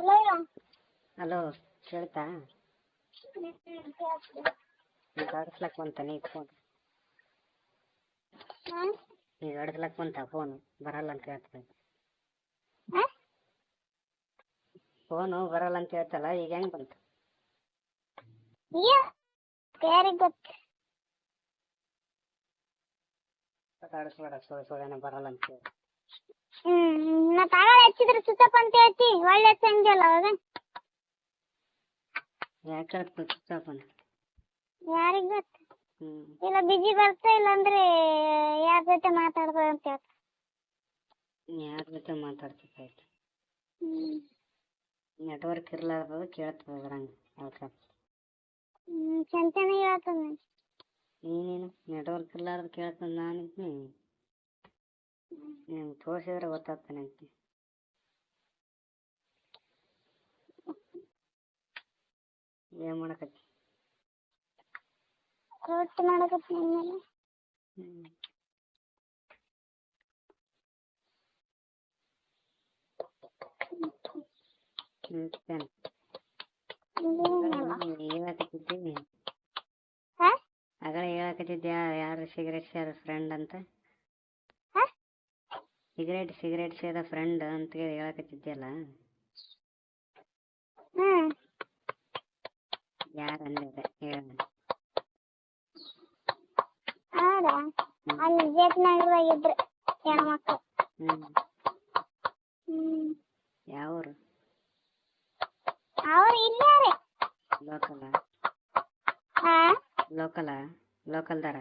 Hello hello ಕೇಳ್ತಾ ಈಗ ಆಡಿಸ್ಲಕ್ ಬಂತ ನೀ ಫೋನ್ ಹಾಂ ಈಗ ಆಡಿಸ್ಲಕ್ ಬಂತ ಫೋನ್ ಬರಲ್ಲ ಅಂತ ಹೇಳ್ತದೆ ಹಾಂ ಫೋನು ಬರಲ್ಲ ಅಂತ ಹೇಳ್ತಲ್ಲ ಈಗ ಹೆಂಗೆ ಬಂತು ಯಾರಿಗೆ ಗೊತ್ತು ಆಡಿಸ್ಬೇಡ ಸುಳ್ಳು ಸುಳ್ಳೇನೋ ಬರಲ್ಲ ಅಂತ ಹೇಳಿ ಹ್ಞೂ ಮತ್ತೆ ಆಗ ಹಚ್ಚಿದ್ರೆ ಸುತ್ತಪ್ಪ ಅಂತ ಹೇಳ್ತಿ. ಒಳ್ಳೆ ಹಚ್ಚಂಗಿಲ್ಲ ಅವಾಗ. ಯಾಕೆ ಚಿಕ್ಕಪ್ಪನ ಯಾರಿಗೆ ಗೊತ್ತು? ಹ್ಞೂ ಇಲ್ಲ ಬಿಜಿ ಬರ್ತಾ ಇಲ್ಲ ಅಂದ್ರೆ ಯಾರ ಜೊತೆ ಮಾತಾಡ್ಬೋದು ಅಂತ ಹೇಳ್ತ. ಯಾರ ಜೊತೆ ಮಾತಾಡ್ತಿದ್ದಾಯ್ತು ಹ್ಞೂ ನೆಟ್ವರ್ಕ್ ಇರ್ಲಾರ್ದು ಕೇಳ್ತದೆ ಅದ್ರಂಗೆ ಹ್ಮ್ ಹ್ಞೂ ಚೆನ್ನಾಗಿ ಹೇಳ್ತದ ನೀನೇನು ನೆಟ್ವರ್ಕ್ ಇರ್ಲಾರ್ದು ಕೇಳ್ತದ ನಾನು ನಿಮ್ಗೆ ತೋರಿಸಿದ್ರೆ ಗೊತ್ತಾಗ್ತಾನೆ ಅಂತ ಏನು ಮಾಡಕತ್ತಿ? ರೊಟ್ಟಿ ಮಾಡಕತ್ತಿ ಮೇಲೆ. ಹೇಳಕತ್ತಿದ್ದಿ ಯಾರು ಸಿಗರೇಟ್ ಯಾರು ಫ್ರೆಂಡ್ ಅಂತ? ಸಿಗರೇಟ್ ಸಿಗರೇಟ್ ಸೇದ ಫ್ರೆಂಡ್ ಅಂತ ಹೇಳಿ ಹೇಳಕತ್ತಿದ್ಯಲ್ಲ? ಯಾರು ಅಂದೆ ಅದೇ ಹೇಳ ಹೌದಾ ಅಲ್ಲಿ ಜೇಟ್ನಗರದಾಗ ಇದ್ರು ಹೆಣ್ಮಕ್ಳು. ಹ್ಞೂ ಯಾವೂರು? ಅವ್ರು ಇಲ್ಲಾರೆ ಲೋಕಲ ಹಾಂ? ಲೋಕಲ ಲೋಕಲ್ದಾರ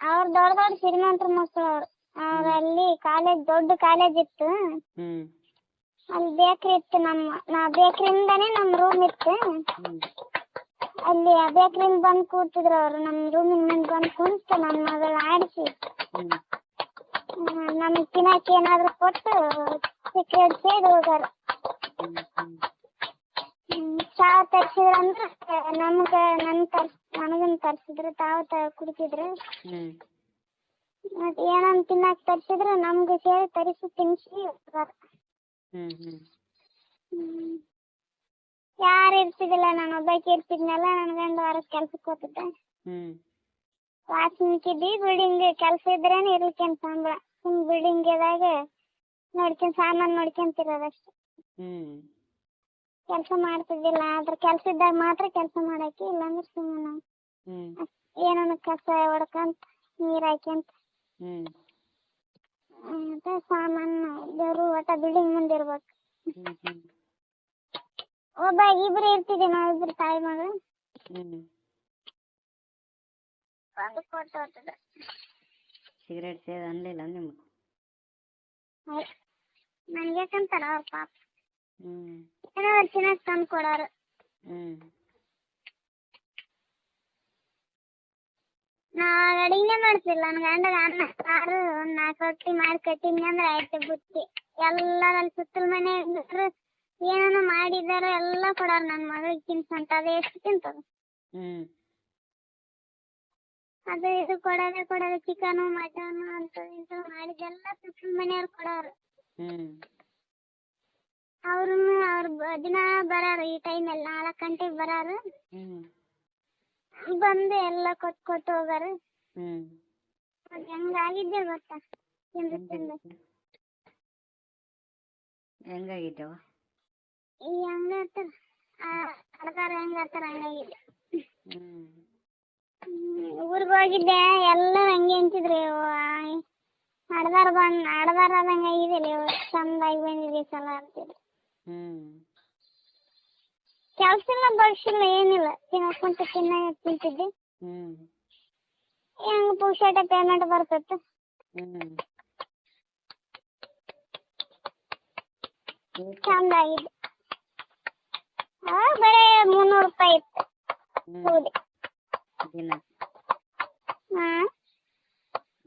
ಅವ್ರು ದೊಡ್ಡ ದೊಡ್ಡ ಶ್ರೀಮಂತರ ಮಕ್ಕಳು ಅವ್ರು. ಅವ್ರು ಅಲ್ಲಿ ಕಾಲೇಜ್ ದೊಡ್ಡ ಕಾಲೇಜ್ ಇತ್ತು. ಹ್ಮ್. ಅಲ್ಲಿ ಬೇಕ್ರಿ ಇತ್ತು ನಮ್ಮ ನಾ ಬೇಕ್ರಿಂದಾನೇ ನಮ್ಮ ರೂಮ್ ಇತ್ತು. ಹ್ಮ್. ಅಲ್ಲಿ ಆ ಬೇಕ್ರಿಯಿಂದ ಬಂದು ಕೂತಿದ್ರು ಅವರು. ನಮ್ಮ ರೂಮಿನ ಮುಂದೆ ಬಂದು ಕುಂತು ನನ್ನ ಮಗಳ ಆಡಿಸಿ. ಹ್ಮ್. ನಮಗೆ ತಿನ್ನಕ್ಕೆ ಏನಾದರೂ ಕೊಟ್ಟು ಸಿಕ್ರೆಟ್ ಸೇರಿ ಹೋಗಾರ ಹ್ಮ್, ಚಾ ತರ್ಸಿದ್ರು ಅಂದ್ರೆ ನಮ್ಗೆ ನನ್ನ ತರ್ಸ್ ನನಗನ್ನು ತರ್ಸಿದ್ರು ತಾವು ತ ಕುಡಿತಿದ್ರು. ಹ್ಞೂ ಮತ್ತೆ ಏನನ್ ತಿನ್ನಕ್ಕೆ ತರ್ಸಿದ್ರು ನಮ್ಗೆ ಸೇರಿ ತರಿಸಿ ತಿನ್ಸಿ ಹ್ಮ್. ಯಾರು ಇರ್ತಿದ್ದಿಲ್ಲ ನಾನು ಒಬ್ಬಾಕಿ ಇರ್ತಿದ್ನಲ್ಲ ನನ್ನ ಗಂಡ ಹೊರಗೆ ಕೆಲ್ಸಕ್ಕೆ ಹೋಗ್ತಿದ್ದೆ. ಹ್ಞೂ ವಾಸನಿಕಿದ್ದಿ ಬಿಲ್ಡಿಂಗ್ ಕೆಲಸ ಇದ್ರೇನೆ ಇರ್ಲಿಕ್ಕೇನು ಸಂಬಳ ಸುಮ್ ಬಿಲ್ಡಿಂಗ್ದಾಗ ನೋಡ್ಕೊಂಡ್ ಸಾಮಾನ್ ನೋಡ್ಕೊಂತಿರೋದಷ್ಟೇ ಹ್ಮ್. ಕೆಲಸ ಮಾಡ್ತಿದ್ದಿಲ್ಲ ಆದ್ರೆ ಕೆಲ್ಸ ಇದ್ದಾಗ ಮಾತ್ರ ಕೆಲಸ ಮಾಡಾಕಿ ಇಲ್ಲಾಂದ್ರೆ ಸುಮ್ಮನೆ. ಹ್ಮ್. ಏನನ್ನ ಕಸ ಹೊಡ್ಕಂತ ನೀರು ಹಾಕ್ಯಂತ ಮತ್ತೆ ಸಾಮಾನು ದೇವ್ರು ಒಟ್ಟ ಬಿಲ್ಡಿಂಗ್ ಮುಂದೆ ಇರ್ಬೇಕು. ಹ್ಞೂ ಹ್ಞೂ ಒಬ್ಬ ಇಬ್ರು ಇರ್ತಿದ್ವಿ ನಾವು ಇಬ್ರು ತಾಯಿ ಮಗಳು. ಹ್ಞೂ ಒಂದು ಕೊಟ್ಟು ಹೋಗ್ತದ ಸಿಗರೇಟ್ ಸೇದ ಅನ್ಲಿಲ್ಲ ನಿಮ್ಗೆ? ನನ್ಗೆ ಯಾಕಂತಾರ ಅವ್ರ ಪಾಪ. ಹ್ಞೂ ಏನೋ ತಿನ್ನಕ್ ತಂದು ಕೊಡೋರು ಹ್ಞೂ ನಾ ಅಡಿಗೆ ಮಾಡ್ತಿಲ್ಲ ನನ್ನ ಗಂಡಗ ಅನ್ನ ಸಾರು ಒಂದು ನಾಲ್ಕು ರೊಟ್ಟಿ ಮಾಡಿ ಕಟ್ಟಿನಿ ಅಂದ್ರೆ ಆಯ್ತು ಬುತ್ತಿ. ಎಲ್ಲ ನನ್ನ ಸುತ್ತಲ ಮನೆ ಇದ್ರು ಏನೇನೋ ಮಾಡಿದಾರ ಎಲ್ಲ ಕೊಡೋರು ನನ್ನ ಮಗಳಿಗೆ ತಿನ್ಸಂತ ಅದು ಎಷ್ಟು ತಿಂತದ? ಅದು ಇದು ಕೊಡೋದೇ ಕೊಡೋದು ಚಿಕನು ಮಟನು ಅಂತ ಇದು ಮಾಡಿದೆಲ್ಲ ಸುತ್ತಲ ಮನೆಯವ್ರು ಕೊಡೋರು. ಅವ್ರು ಅವ್ರು ದಿನ ಬರಾರು ಈ ಟೈಮಲ್ಲಿ ನಾಲ್ಕು ಗಂಟೆಗೆ ಬರಾರು. ಬಂದು ಎಲ್ಲ ಕೊಟ್ ಕೊಟ್ಟು ಹೋಗಾರ. ಹ್ಞೂ ಅದು ಹೆಂಗಾಗಿದ್ದೆ ಗೊತ್ತಾ? ತಿಂದು ತಿಂದು. ಹೆಂಗಾಗಿದ್ದವ? ಈ ಹಂಗ ಇರ್ತಾರ ಅಡ್ಗಾರ ಹೆಂಗ ಇರ್ತಾರ ಹಂಗಾಗಿದೆ. ಹ್ಞೂ ಊರಿಗೆ ಹೋಗಿದ್ದೆ ಎಲ್ಲ ಹಂಗೆ ಅಂತಿದ್ರಿ ಅಡ್ದಾರ ಬಂದ್ ಅಡ್ದಾರ ಆದಂಗೆ ಆಗಿದಿಲ್ಲ ಚಂದಾಗಿ ಬಂದಿದೆ ಸಲ ಅಂತಿದ್ರು. ಹ್ಞೂ ಕೆಲ್ಸ ಇಲ್ಲ ಬಗ್ಸಿಲ್ಲ ಏನಿಲ್ಲ. ತಿನ್ನಕ್ಕಂತ ತಿನ್ನ ತಿಂತಿದ್ದೆ ಹ್ಮ್. ಹೆಂಗ್ ಪುಕ್ಷಾಟ ಪೇಮೆಂಟ್ ಬರ್ತೈತೆ. ಹ್ಮ್ ಚಂದ ಆಗಿದೆ. ಆ ಬರೇ ಮುನ್ನೂರು ರೂಪಾಯಿ ಇತ್ತು. ಹೌದು. ದಿನ. ಹಾ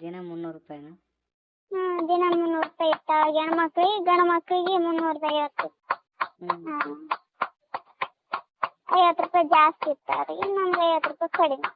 ದಿನ ಮುನ್ನೂರು ರೂಪಾಯಿನಾ? ಹಾ ದಿನ ಮುನ್ನೂರು ರೂಪಾಯಿ ಇತ್ತು. ಹೆಣ್ಮಕ್ಳಿಗೆ ಗಂಡ ಮಕ್ಳಿಗೆ ಮುನ್ನೂರ ಐವತ್ತು ಹ್ಞೂ ಹಾಂ. ಐವತ್ತು ರೂಪಾಯಿ ಜಾಸ್ತಿ ಇತ್ತು ರೀ ನಮ್ಗೆ ಐವತ್ತು ರೂಪಾಯಿ ಕಡಿಮೆ.